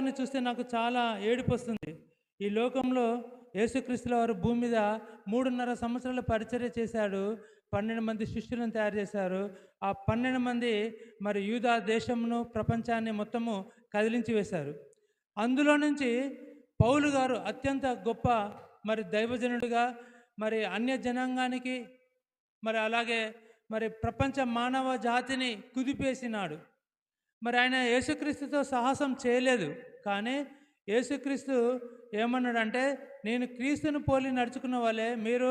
గారిని చూస్తే నాకు చాలా ఏడుపు వస్తుంది ఈ లోకంలో యేసుక్రీస్తుల వారు భూమి మీద మూడున్నర సంవత్సరాల పరిచర్య చేశాడు పన్నెండు మంది శిష్యులను తయారు చేశారు. ఆ పన్నెండు మంది మరి యూదా దేశమును ప్రపంచాన్ని మొత్తము కదిలించి వేశారు. అందులో నుంచి పౌలు గారు అత్యంత గొప్ప మరి దైవజనుడిగా మరి అన్య జనాంగానికి మరి అలాగే మరి ప్రపంచ మానవ జాతిని కుదిపేసినాడు. మరి ఆయన యేసుక్రీస్తుతో సాహసం చేయలేదు. కానీ యేసుక్రీస్తు ఏమన్నాడంటే నేను క్రీస్తును పోలి నడుచుకున్న వాళ్ళే మీరు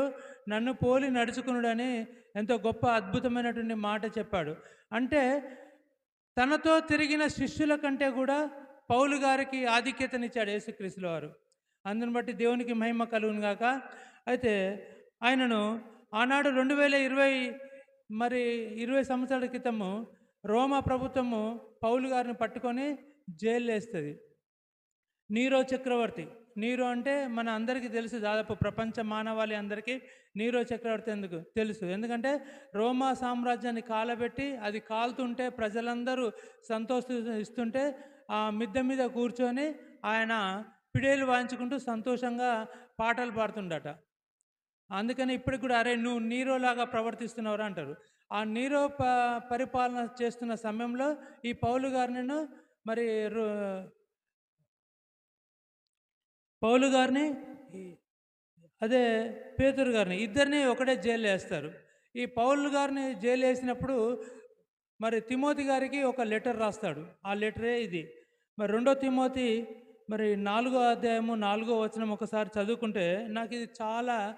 నన్ను పోలి నడుచుకున్నాడని ఎంతో గొప్ప అద్భుతమైనటువంటి మాట చెప్పాడు. అంటే తనతో తిరిగిన శిష్యుల కంటే కూడా పౌలు గారికి ఆధిక్యతనిచ్చాడు యేసుక్రీస్తుల వారు. అందుని బట్టి దేవునికి మహిమ కలుగును గాక. అయితే ఆయనను ఆనాడు రెండు వేల ఇరవై మరి ఇరవై సంవత్సరాల క్రితము రోమా ప్రభుత్వము పౌలు గారిని పట్టుకొని జైలు వేస్తుంది. నీరో చక్రవర్తి. నీరో అంటే మన అందరికీ తెలుసు దాదాపు ప్రపంచ మానవాళి అందరికీ నీరో చక్రవర్తి ఎందుకు తెలుసు? ఎందుకంటే రోమా సామ్రాజ్యాన్ని కాలబెట్టి అది కాలుతుంటే ప్రజలందరూ సంతోషిస్తుంటే ఆ మిద్దె మీద కూర్చొని ఆయన పిడేలు వాయించుకుంటూ సంతోషంగా పాటలు పాడుతుండట. అందుకని ఇప్పటికి కూడా అరే నువ్వు నీరోలాగా ప్రవర్తిస్తున్నావురా అంటారు. ఆ నీరో ప పరిపాలన చేస్తున్న సమయంలో ఈ పౌలు గారిని మరి రు- పౌలు గారిని అదే పేతురు గారిని ఇద్దరిని ఒకటే జైలు వేస్తారు. ఈ పౌలు గారిని జైలు వేసినప్పుడు మరి తిమోతి గారికి ఒక లెటర్ రాస్తాడు. ఆ లెటరే ఇది. మరి రెండో తిమోతి మరి నాలుగో అధ్యాయము నాలుగో వచనం ఒకసారి చదువుకుంటే నాకు ఇది చాలా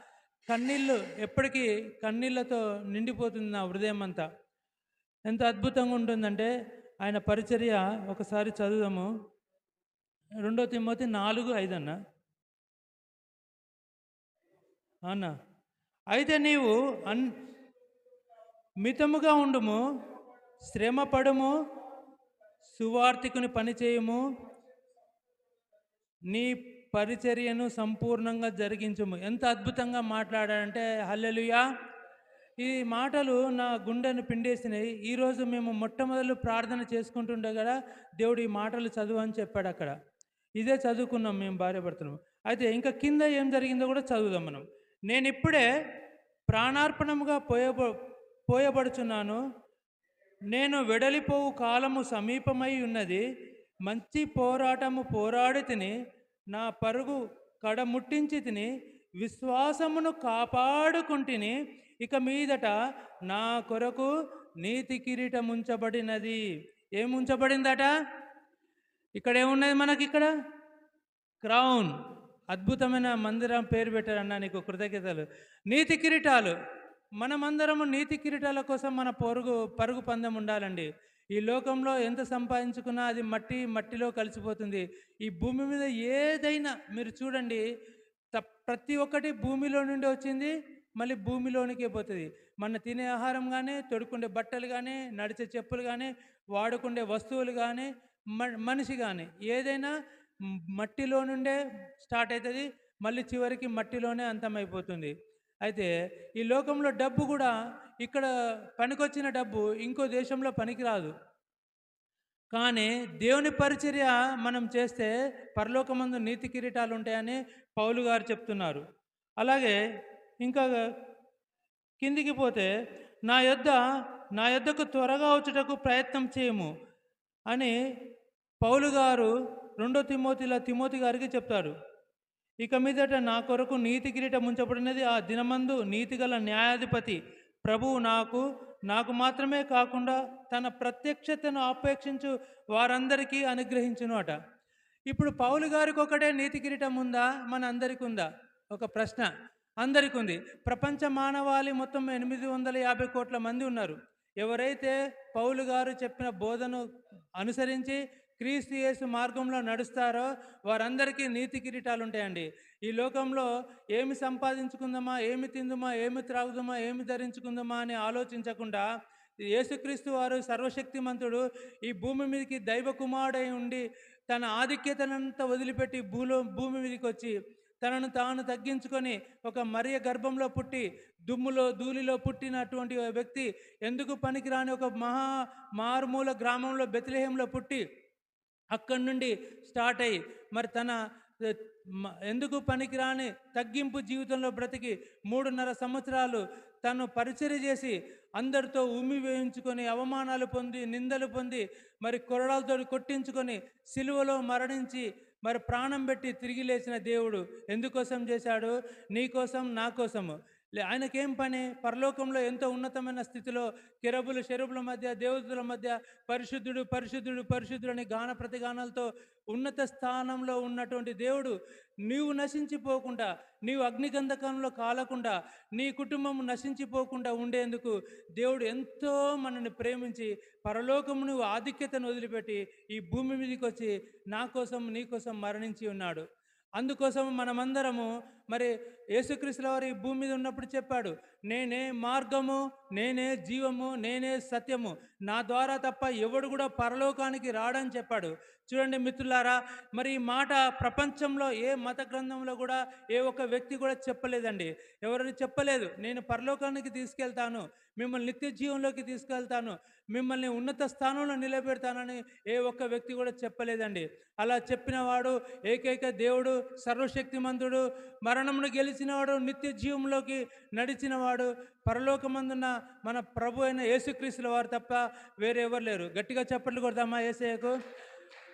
కన్నీళ్ళు ఎప్పటికీ కన్నీళ్ళతో నిండిపోతుంది నా హృదయం అంతా. ఎంత అద్భుతంగా ఉంటుందంటే ఆయన పరిచర్య ఒకసారి చదువుదాము. రెండో తిమ్మతి నాలుగు ఐదు అన్న అన్న అయితే నీవు అన్ మితముగా ఉండుము శ్రమ పడుము సువార్థికుని పని చేయము నీ పరిచర్యను సంపూర్ణంగా జరిగించము. ఎంత అద్భుతంగా మాట్లాడాడంటే హల్లెలుయా! ఈ మాటలు నా గుండెను పిండేసినాయి. ఈరోజు మేము మొట్టమొదలు ప్రార్థన చేసుకుంటుండే కదా దేవుడు ఈ మాటలు చదువు అని చెప్పాడు అక్కడ. ఇదే చదువుకున్నాం మేము భార్య అయితే ఇంకా కింద ఏం జరిగిందో కూడా చదువుదాం మనం. నేను ఇప్పుడే ప్రాణార్పణముగా పోయబ పోయబడుచున్నాను. నేను వెడలిపోవు కాలము సమీపమై ఉన్నది. మంచి పోరాటము పోరాడి తిని నా పరుగు కడముట్టించి తిని విశ్వాసమును కాపాడుకుంటుని ఇక మీదట నా కొరకు నీతి కిరీటం ఉంచబడినది ఏముంచబడిందట? ఇక్కడ ఏమున్నది మనకి ఇక్కడ క్రౌన్. అద్భుతమైన మందిరం పేరు పెట్టారన్న నీకు కృతజ్ఞతలు. నీతి కిరీటాలు. మనమందరము నీతి కిరీటాల కోసం మన పొరుగు పరుగు పందెం ఉండాలండి. ఈ లోకంలో ఎంత సంపాదించుకున్నా అది మట్టి మట్టిలో కలిసిపోతుంది. ఈ భూమి మీద ఏదైనా మీరు చూడండి త- ప్రతి ఒక్కటి భూమిలో నుండి వచ్చింది మళ్ళీ భూమిలోనికే పోతుంది. మన తినే ఆహారం కానీ తొడుకుండే బట్టలు కానీ నడిచే చెప్పులు కానీ వాడుకుండే వస్తువులు కానీ మ- మనిషి కానీ ఏదైనా మట్టిలో నుండే స్టార్ట్ అవుతుంది మళ్ళీ చివరికి మట్టిలోనే అంతమైపోతుంది. అయితే ఈ లోకంలో డబ్బు కూడా ఇక్కడ పనికొచ్చిన డబ్బు ఇంకో దేశంలో పనికిరాదు. కానీ దేవుని పరిచర్య మనం చేస్తే పరలోకమందు నీతి కిరీటాలు ఉంటాయని పౌలు గారు చెప్తున్నారు. అలాగే ఇంకా కిందికి పోతే నా యొద్ద నా యొద్దకు త్వరగా వచ్చుటకు ప్రయత్నం చేయము అని పౌలు గారు రెండో తిమోతిల తిమోతి గారికి చెప్తాడు ఇక మీదట నా కొరకు నీతి కిరీటం ఉంచబడినది ఆ దినమందు నీతిగల న్యాయాధిపతి ప్రభువు నాకు నాకు మాత్రమే కాకుండా తన ప్రత్యక్షతను ఆపేక్షించు వారందరికీ అనుగ్రహించును అట ఇప్పుడు పౌలు గారికి ఒకటే నీతి కిరీటం ఉందా? మన అందరికి ఉందా? ఒక ప్రశ్న. అందరికి ఉంది. ప్రపంచ మానవాళి మొత్తం ఎనిమిది వందల యాభై కోట్ల మంది ఉన్నారు. ఎవరైతే పౌలు గారు చెప్పిన బోధను అనుసరించి క్రీస్తు యేసు మార్గంలో నడుస్తారో వారందరికీ నీతి కిరీటాలు ఉంటాయండి. ఈ లోకంలో ఏమి సంపాదించుకుందామా ఏమి తిందుమా ఏమి త్రాగుదామా ఏమి ధరించుకుందామా అని ఆలోచించకుండా యేసుక్రీస్తు వారు సర్వశక్తిమంతుడు ఈ భూమి మీదకి దైవ కుమారుడై ఉండి తన ఆధిక్యతనంతా వదిలిపెట్టి భూలో భూమి మీదకి వచ్చి తనను తాను తగ్గించుకొని ఒక మరియ గర్భంలో పుట్టి దుమ్ములో ధూళిలో పుట్టినటువంటి వ్యక్తి ఎందుకు పనికిరాని ఒక మహా మారుమూల గ్రామంలో బెతిలేహంలో పుట్టి అక్కడి నుండి స్టార్ట్ అయ్యి మరి తన ఎందుకు పనికిరాని తగ్గింపు జీవితంలో బ్రతికి మూడున్నర సంవత్సరాలు తను పరిచర్య చేసి అందరితో ఉమ్మి వేయించుకొని అవమానాలు పొంది నిందలు పొంది మరి కొరడాలతో కొట్టించుకొని సిలువలో మరణించి మరి ప్రాణం పెట్టి తిరిగి లేచిన దేవుడు ఎందుకోసం చేశాడు? నీ కోసం నా కోసము. లే- ఆయనకేం పని? పరలోకంలో ఎంతో ఉన్నతమైన స్థితిలో కిరబులు షెరుబుల మధ్య దేవతల మధ్య పరిశుద్ధుడు పరిశుద్ధుడు పరిశుద్ధుడు అని గాన ప్రతిగానాలతో ఉన్నత స్థానంలో ఉన్నటువంటి దేవుడు నీవు నశించిపోకుండా నీవు అగ్నిగంధకంలో కాలకుండా నీ కుటుంబం నశించిపోకుండా ఉండేందుకు దేవుడు ఎంతో మనల్ని ప్రేమించి పరలోకము నువ్వు ఆధిక్యతను వదిలిపెట్టి ఈ భూమి మీదకి వచ్చి నా కోసం నీ కోసం మరణించి ఉన్నాడు. అందుకోసం మనమందరము మరి యేసుక్రీస్తుల వారు ఈ భూమి మీద ఉన్నప్పుడు చెప్పాడు నేనే మార్గము నేనే జీవము నేనే సత్యము. నా ద్వారా తప్ప ఎవడు కూడా పరలోకానికి రాడని చెప్పాడు. చూడండి మిత్రులారా మరి ఈ మాట ప్రపంచంలో ఏ మత గ్రంథంలో కూడా ఏ ఒక్క వ్యక్తి కూడా చెప్పలేదండి. ఎవరు చెప్పలేదు నేను పరలోకానికి తీసుకెళ్తాను మిమ్మల్ని నిత్య జీవంలోకి తీసుకెళ్తాను. మిమ్మల్ని ఉన్నత స్థానంలో నిలబెడతానని ఏ ఒక్క వ్యక్తి కూడా చెప్పలేదండి. అలా చెప్పినవాడు ఏకైక దేవుడు సర్వశక్తిమంతుడు మరణమును గెలిచినవాడు నిత్య జీవంలోకి నడిచినవాడు పరలోకమందున్న మన ప్రభు అయిన యేసుక్రీస్తుల వారు తప్ప వేరే ఎవరు లేరు. గట్టిగా చప్పట్లు కొడదామా ఏసయ్యకు?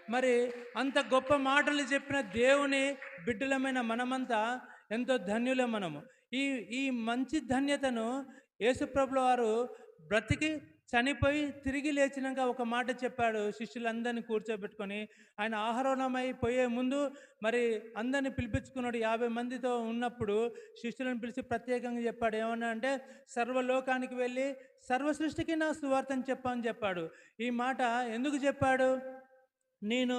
మరి అంత గొప్ప మాటలు చెప్పిన దేవుని బిడ్డలమైన మనమంతా ఎంతో ధన్యులే మనము. ఈ ఈ మంచి ధన్యతను యేసుప్రభుల వారు బ్రతికి చనిపోయి తిరిగి లేచినాక ఒక మాట చెప్పాడు శిష్యులందరినీ కూర్చోబెట్టుకొని. ఆయన ఆహరణమై పోయే ముందు మరి అందరిని పిలిపించుకున్నాడు. యాభై మందితో ఉన్నప్పుడు శిష్యులను పిలిచి ప్రత్యేకంగా చెప్పాడు. ఏమన్నా అంటే సర్వలోకానికి వెళ్ళి సర్వ సృష్టికి నా సువార్తను చెప్పని చెప్పాడు. ఈ మాట ఎందుకు చెప్పాడు? నేను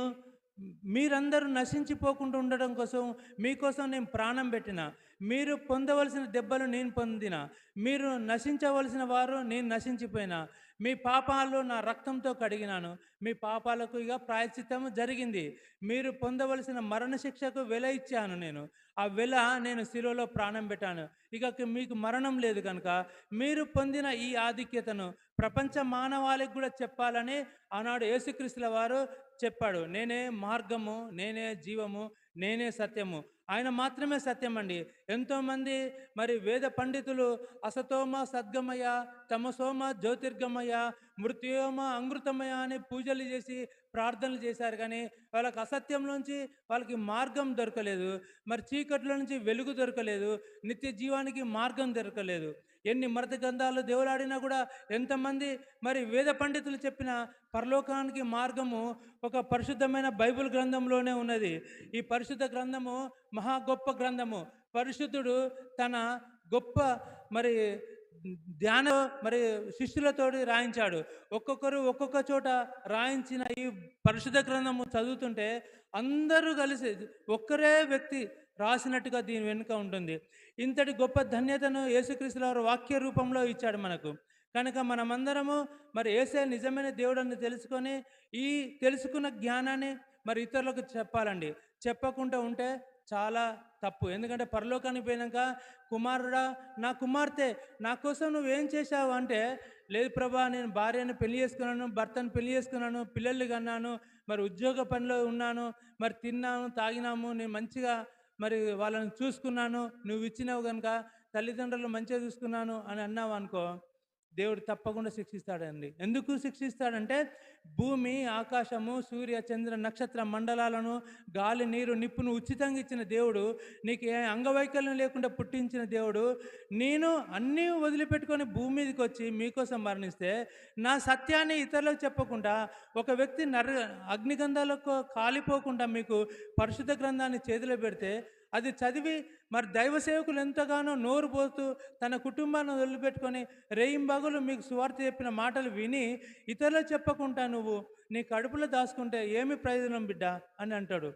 మీరందరూ నశించిపోకుండా ఉండడం కోసం మీకోసం నేను ప్రాణం పెట్టిన మీరు పొందవలసిన దెబ్బలు నేను పొందిన మీరు నశించవలసిన వారు నేను నశించిపోయినా మీ పాపాలు నా రక్తంతో కడిగినాను మీ పాపాలకు ఇక ప్రాయశ్చిత్తం జరిగింది. మీరు పొందవలసిన మరణశిక్షకు వెల ఇచ్చాను నేను. ఆ వెల నేను శిలువలో ప్రాణం పెట్టాను. ఇక మీకు మరణం లేదు కనుక మీరు పొందిన ఈ ఆధిక్యతను ప్రపంచ మానవాళికి కూడా చెప్పాలని ఆనాడు యేసుక్రీస్తుల వారు చెప్పాడు నేనే మార్గము నేనే జీవము నేనే సత్యము. ఆయన మాత్రమే సత్యం అండి ఎంతోమంది మరి వేద పండితులు అసతోమ సద్గమయ తమసోమ జ్యోతిర్గమయ మృత్యోమ అంగృతమయ అని పూజలు చేసి ప్రార్థనలు చేశారు కానీ వాళ్ళకి అసత్యంలోంచి వాళ్ళకి మార్గం దొరకలేదు. మరి చీకట్లో నుంచి వెలుగు దొరకలేదు. నిత్య జీవానికి మార్గం దొరకలేదు. ఎన్ని మరత గ్రంథాలు దేవులాడినా కూడా ఎంతమంది మరి వేద పండితులు చెప్పిన పరలోకానికి మార్గము ఒక పరిశుద్ధమైన బైబిల్ గ్రంథంలోనే ఉన్నది. ఈ పరిశుద్ధ గ్రంథము మహా గొప్ప గ్రంథము. పరిశుద్ధుడు తన గొప్ప మరి ధ్యాన మరి శిష్యులతోటి రాయించాడు. ఒక్కొక్కరు ఒక్కొక్క చోట రాయించిన ఈ పరిశుద్ధ గ్రంథము చదువుతుంటే అందరూ కలిసి ఒక్కరే వ్యక్తి రాసినట్టుగా దీని వెనుక ఉంటుంది. ఇంతటి గొప్ప ధన్యతను యేసుక్రీస్తుల వారు వాక్య రూపంలో ఇచ్చాడు మనకు. కనుక మనమందరము మరి ఏసే నిజమైన దేవుడని తెలుసుకొని ఈ తెలుసుకున్న జ్ఞానాన్ని మరి ఇతరులకు చెప్పాలండి. చెప్పకుండా ఉంటే చాలా తప్పు. ఎందుకంటే పరలోకానికి పోయినాక కుమారుడా నా కుమార్తె నా కోసం నువ్వేం చేశావు అంటే లేదు ప్రభా నేను భార్యను పెళ్ళి చేసుకున్నాను భర్తను పెళ్ళి చేసుకున్నాను పిల్లలు కన్నాను మరి ఉద్యోగ పనిలో ఉన్నాను మరి తిన్నాను తాగినాము నేను మంచిగా మరి వాళ్ళని చూసుకున్నాను నువ్వు ఇచ్చినావు కనుక తల్లిదండ్రులు మంచిగా చూసుకున్నాను అని అన్నావు అనుకో దేవుడు తప్పకుండా శిక్షిస్తాడండి. ఎందుకు శిక్షిస్తాడంటే భూమి ఆకాశము సూర్య చంద్ర నక్షత్ర మండలాలను గాలి నీరు నిప్పును ఉచితంగా ఇచ్చిన దేవుడు నీకు ఏ అంగవైకల్యం లేకుండా పుట్టించిన దేవుడు నేను అన్నీ వదిలిపెట్టుకొని భూమి మీదకి వచ్చి మీకోసం మరణిస్తే నా సత్యాన్ని ఇతరులకు చెప్పకుండా ఒక వ్యక్తి నర అగ్నిగంధాలకు కాలిపోకుండా మీకు పరిశుద్ధ గ్రంథాన్ని చేతిలో పెడితే అది చదివి మరి దైవ సేవకులు ఎంతగానో నోరు పోతూ తన కుటుంబాన్ని వదిలిపెట్టుకొని రేయింబగులు మీకు సువార్త చెప్పిన మాటలు విని ఇతరులు చెప్పకుండా నువ్వు నీ కడుపులో దాచుకుంటే ఏమి ప్రయోజనం బిడ్డ? అని అంటాడు.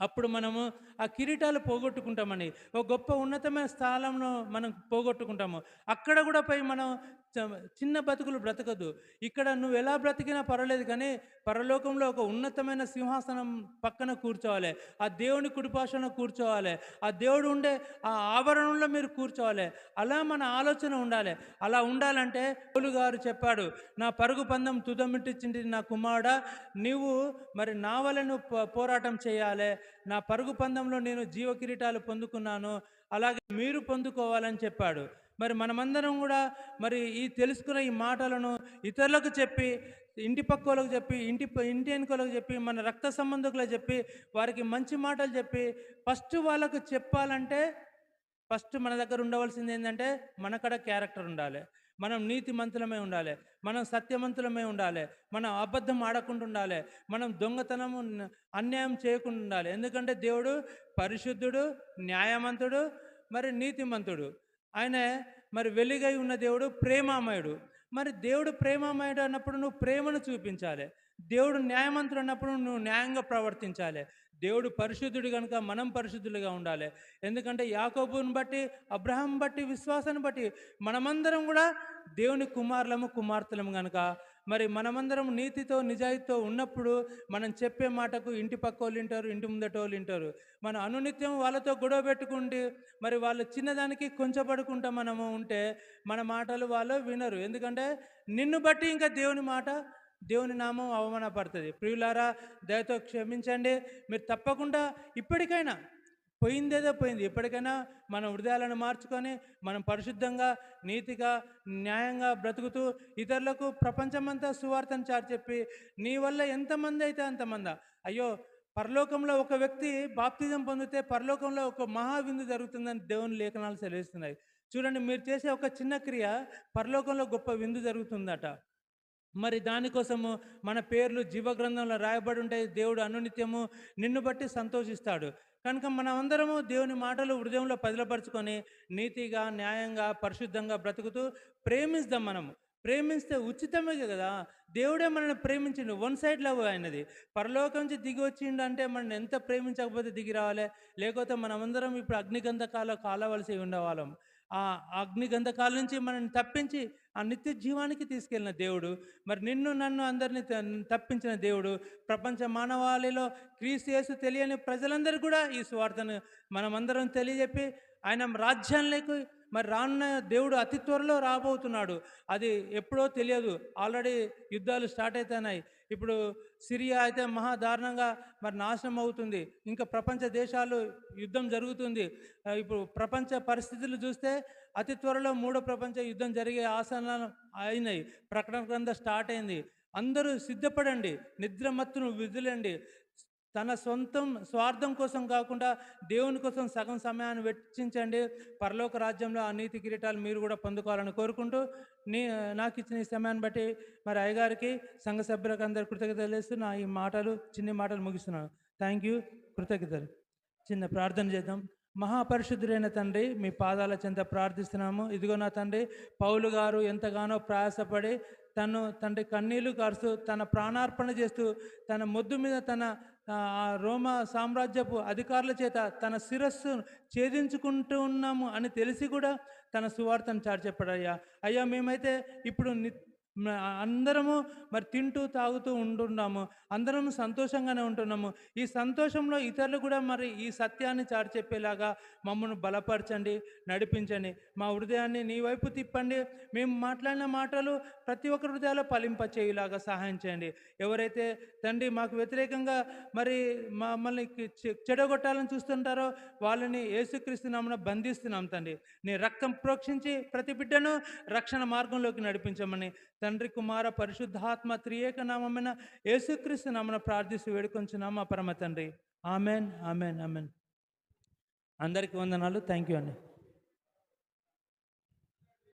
అప్పుడు మనము ఆ కిరీటాలు పోగొట్టుకుంటామని ఒక గొప్ప ఉన్నతమైన స్థానంలో మనం పోగొట్టుకుంటాము. అక్కడ కూడా పోయి మనం చిన్న బతుకులు బ్రతకదు. ఇక్కడ నువ్వు ఎలా బ్రతికినా పర్వాలేదు కానీ పరలోకంలో ఒక ఉన్నతమైన సింహాసనం పక్కన కూర్చోవాలి. ఆ దేవుని కుడిపాషణ కూర్చోవాలి. ఆ దేవుడు ఉండే ఆ ఆవరణంలో మీరు కూర్చోవాలి. అలా మన ఆలోచన ఉండాలి. అలా ఉండాలంటే పౌలు గారు చెప్పాడు నా పరుగు పందం తుదమిట్టించింది నా కుమారుడా. నీవు మరి నా వలన పోరాటం చేయాలి. నా పరుగు పందంలో నేను జీవ కిరీటాలు పొందుకున్నాను. అలాగే మీరు పొందుకోవాలని చెప్పాడు. మరి మనమందరం కూడా మరి ఈ తెలుసుకున్న ఈ మాటలను ఇతరులకు చెప్పి ఇంటి పక్క చెప్పి ఇంటి ఇంటి వెనుకోళ్ళకి చెప్పి మన రక్త సంబంధికులకు చెప్పి వారికి మంచి మాటలు చెప్పి ఫస్ట్ వాళ్ళకు చెప్పాలంటే ఫస్ట్ మన దగ్గర ఉండవలసింది ఏంటంటే మనకడ క్యారెక్టర్ ఉండాలి. మనం నీతి మంతులమే ఉండాలి. మనం సత్యమంతులమే ఉండాలి. మనం అబద్ధం ఆడకుండా ఉండాలి. మనం దొంగతనము అన్యాయం చేయకుండా ఉండాలి. ఎందుకంటే దేవుడు పరిశుద్ధుడు న్యాయమంతుడు మరి నీతిమంతుడు. ఆయన మరి వెలుగై ఉన్న దేవుడు ప్రేమామయుడు. మరి దేవుడు ప్రేమామయుడు అన్నప్పుడు నువ్వు ప్రేమను చూపించాలి. దేవుడు న్యాయమంతుడు అన్నప్పుడు నువ్వు న్యాయంగా ప్రవర్తించాలి. దేవుడు పరిశుద్ధుడు కనుక మనం పరిశుద్ధులుగా ఉండాలి. ఎందుకంటే యాకోబుని బట్టి అబ్రహాం బట్టి విశ్వాసాన్ని బట్టి మనమందరం కూడా దేవుని కుమారులము కుమార్తెలము కనుక మరి మనమందరం నీతితో నిజాయితీతో ఉన్నప్పుడు మనం చెప్పే మాటకు ఇంటి పక్క వాళ్ళు వింటారు ఇంటి ముందట వాళ్ళు వింటారు. మనం అనునిత్యం వాళ్ళతో గొడవ పెట్టుకుంటే మరి వాళ్ళు చిన్నదానికి కొంచెపడుకుంటా మనము ఉంటే మన మాటలు వాళ్ళు వినరు. ఎందుకంటే నిన్ను బట్టి ఇంకా దేవుని మాట దేవుని నామం అవమానపడుతుంది. ప్రియులారా దయతో క్షమించండి. మీరు తప్పకుండా ఇప్పటికైనా పోయిందేదో పోయింది. ఇప్పటికైనా మన హృదయాలను మార్చుకొని మనం పరిశుద్ధంగా నీతిగా న్యాయంగా బ్రతుకుతూ ఇతరులకు ప్రపంచమంతా సువార్తను చాటి చెప్పి నీ వల్ల ఎంతమంది అయితే అంతమంది. అయ్యో పరలోకంలో ఒక వ్యక్తి బాప్తిజం పొందితే పరలోకంలో ఒక మహావిందు జరుగుతుందని దేవుని లేఖనాలు సెలవిస్తున్నాయి. చూడండి మీరు చేసే ఒక చిన్న క్రియ పరలోకంలో గొప్ప విందు జరుగుతుందట. మరి దానికోసము మన పేర్లు జీవగ్రంథంలో రాయబడి ఉంటాయి దేవుడు అనునిత్యము నిన్ను బట్టి సంతోషిస్తాడు. కనుక మనమందరము దేవుని మాటలు హృదయంలో పదిలపరుచుకొని నీతిగా న్యాయంగా పరిశుద్ధంగా బ్రతుకుతూ ప్రేమిస్తాం మనము. ప్రేమిస్తే ఉచితమే కదా. దేవుడే మనల్ని ప్రేమించిండు. వన్ సైడ్ లవ్ అయినది పరలోకం నుంచి దిగి వచ్చిండు అంటే మనం ఎంత ప్రేమించకపోతే దిగి రావాలి. లేకపోతే మనమందరం ఇప్పుడు అగ్నిగంధకాల కాలవలసి ఉండేవాళ్ళం. ఆ అగ్నిగంధకాల నుంచి మనల్ని తప్పించి ఆ నిత్య జీవానికి తీసుకెళ్ళిన దేవుడు. మరి నిన్ను నన్ను అందరినీ తప్పించిన దేవుడు. ప్రపంచ మానవాళిలో క్రీస్తు యేసు తెలియని ప్రజలందరూ కూడా ఈ స్వార్థను మనమందరం తెలియజెప్పి ఆయన రాజ్యాన్నికి మరి రానున్న దేవుడు అతి త్వరలో రాబోతున్నాడు. అది ఎప్పుడో తెలియదు. ఆల్రెడీ యుద్ధాలు స్టార్ట్ అవుతున్నాయి ఇప్పుడు సిరియా అయితే మహా దారుణంగా మరి నాశనం అవుతుంది. ఇంకా ప్రపంచ దేశాలు యుద్ధం జరుగుతుంది. ఇప్పుడు ప్రపంచ పరిస్థితులు చూస్తే అతి త్వరలో మూడో ప్రపంచ యుద్ధం జరిగే ఆసనాలు అయినాయి. ప్రకటన గ్రంథం స్టార్ట్ అయింది. అందరూ సిద్ధపడండి. నిద్రమత్తును విధులండి తన సొంతం స్వార్థం కోసం కాకుండా దేవుని కోసం సగం సమయాన్ని వెచ్చించండి. పరలోక రాజ్యంలో ఆ నీతి కిరీటాలు మీరు కూడా పొందుకోవాలని కోరుకుంటూ నీ నాకు ఇచ్చిన ఈ సమయాన్ని బట్టి మరి అయ్యగారికి సంఘ సభ్యులకు అందరు కృతజ్ఞతలు తెలియస్తూ నా ఈ మాటలు చిన్ని మాటలు ముగిస్తున్నాను. థ్యాంక్ యూ కృతజ్ఞతలు. చిన్న ప్రార్థన చేద్దాం. మహాపరిశుద్ధులైన తండ్రి మీ పాదాల చెంత ప్రార్థిస్తున్నాము. ఇదిగో నా తండ్రి పౌలు గారు ఎంతగానో ప్రయాసపడి తను తండ్రి కన్నీళ్ళు కారుస్తూ తన ప్రాణార్పణ చేస్తూ తన మొద్దు మీద తన రోమ సామ్రాజ్యపు అధికారుల చేత తన శిరస్సు ఛేదించుకుంటూ ఉన్నాము అని తెలిసి కూడా తన సువార్తను చార్చెప్పాడయ్యా అయ్యా మేమైతే ఇప్పుడు అందరము మరి తింటూ తాగుతూ ఉంటున్నాము. అందరం సంతోషంగానే ఉంటున్నాము. ఈ సంతోషంలో ఇతరులు కూడా మరి ఈ సత్యాన్ని చాటి చెప్పేలాగా మమ్మల్ని బలపరచండి నడిపించండి. మా హృదయాన్ని నీ వైపు తిప్పండి. మేము మాట్లాడిన మాటలు ప్రతి ఒక్కరి హృదయాల్లో ఫలింపచేయులాగా సహాయం చేయండి. ఎవరైతే తండ్రి మాకు వ్యతిరేకంగా మరి మమ్మల్ని చె- చెడగొట్టాలని చూస్తుంటారో వాళ్ళని ఏసుక్రీస్తున్నామని బంధిస్తున్నాం తండ్రి. నీ రక్తం ప్రోక్షించి ప్రతి బిడ్డను రక్షణ మార్గంలోకి నడిపించమని తండ్రి కుమార పరిశుద్ధాత్మ త్రియేక నామమైన యేసుక్రీస్తు నామన ప్రార్థిస్తూ వేడుకొంచున్నామా పరమ తండ్రి. Amen amen amen. అందరికీ వందనాలు. థ్యాంక్ యూ అండి.